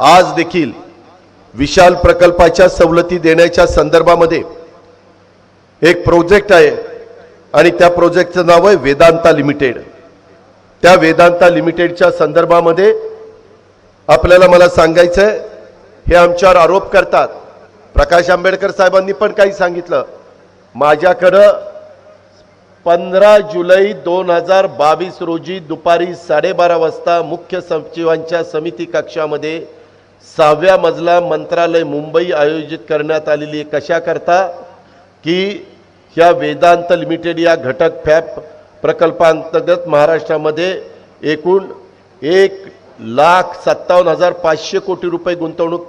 आज देखील विशाल प्रकल्पाच्या सवलती देण्याच्या संदर्भामध्ये एक प्रोजेक्ट आहे आणि त्या प्रोजेक्टचं नाव आहे वेदांता लिमिटेड. त्या वेदांता लिमिटेडच्या संदर्भामध्ये आपल्याला मला सांगायचं आहे हे आमच्यावर आरोप करतात. प्रकाश आंबेडकर साहेबांनी पण काही सांगितलं. माझ्याकडं पंधरा जुलै दोन हजार बावीस रोजी दुपारी साडेबारा वाजता मुख्य सचिवांच्या समिती कक्षामध्ये सहाव्या मजला मंत्रालय मुंबई आयोजित करण्यात आलेली आहे. कशाकरता? की ह्या वेदांत लिमिटेड या घटक फॅप प्रकल्पांतर्गत महाराष्ट्रामध्ये एकूण एक लाख सत्तावन्न हजार पाचशे कोटी रुपये गुंतवणूक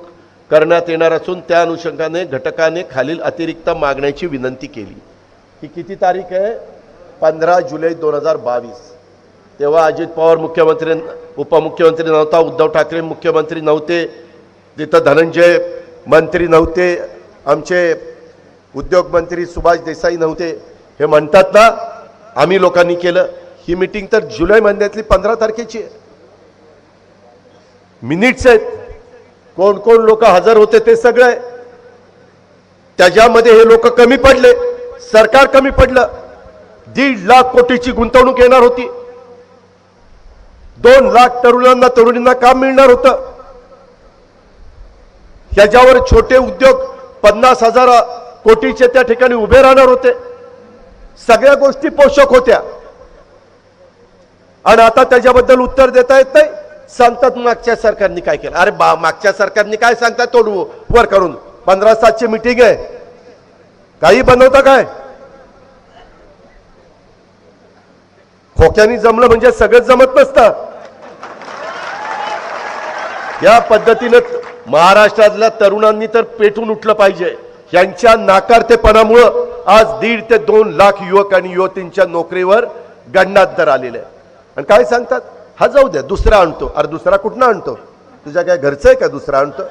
करण्यात येणार असून त्या अनुषंगाने घटकाने खालील अतिरिक्त मागण्याची विनंती केली. ही किती तारीख आहे? पंधरा जुलै दोन हजार बावीस. तेव्हा अजित पवार मुख्यमंत्री उपमुख्यमंत्री नव्हता उद्धव ठाकरे मुख्यमंत्री नव्हते तिथं धनंजय मंत्री नव्हते आमचे उद्योगमंत्री सुभाष देसाई नव्हते हे म्हणतात ना आम्ही लोकांनी केलं. ही मिटिंग तर जुलै महिन्यातली पंधरा तारखेची आहे. मिनिट्स आहेत. कोण कोण लोक हजर होते ते सगळं. आहे त्याच्यामध्ये हे लोक कमी पडले. सरकार कमी पडलं. दीड लाख कोटीची गुंतवणूक येणार होती. दोन लाख तरुणांना तरुणींना काम मिळणार होतं. ह्याच्यावर छोटे उद्योग पन्नास हजार कोटीचे त्या ठिकाणी उभे राहणार होते. सगळ्या गोष्टी पोषक होत्या. आणि आता त्याच्याबद्दल उत्तर देता येत नाही. सांगतात मागच्या सरकारने काय केलं? अरे बा मागच्या सरकारने काय सांगतात तोड वर करून. पंधरा सातची मिटिंग आहे. काही बनवता काय? खोक्यानी जमलं म्हणजे सगळं जमत नसतं. या पद्धतीनं महाराष्ट्रातल्या तरुणांनी तर पेटून उठलं पाहिजे. यांच्या नाकारतेपणामुळं आज दीड ते दोन लाख युवक आणि युवतींच्या नोकरीवर गंडात दर आलेले आहे आणि काय सांगतात? हा जाऊ द्या दुसरा आणतो. अरे दुसरा कुठनं आणतो? तुझ्या काय घरचं आहे का दुसरा आणतो?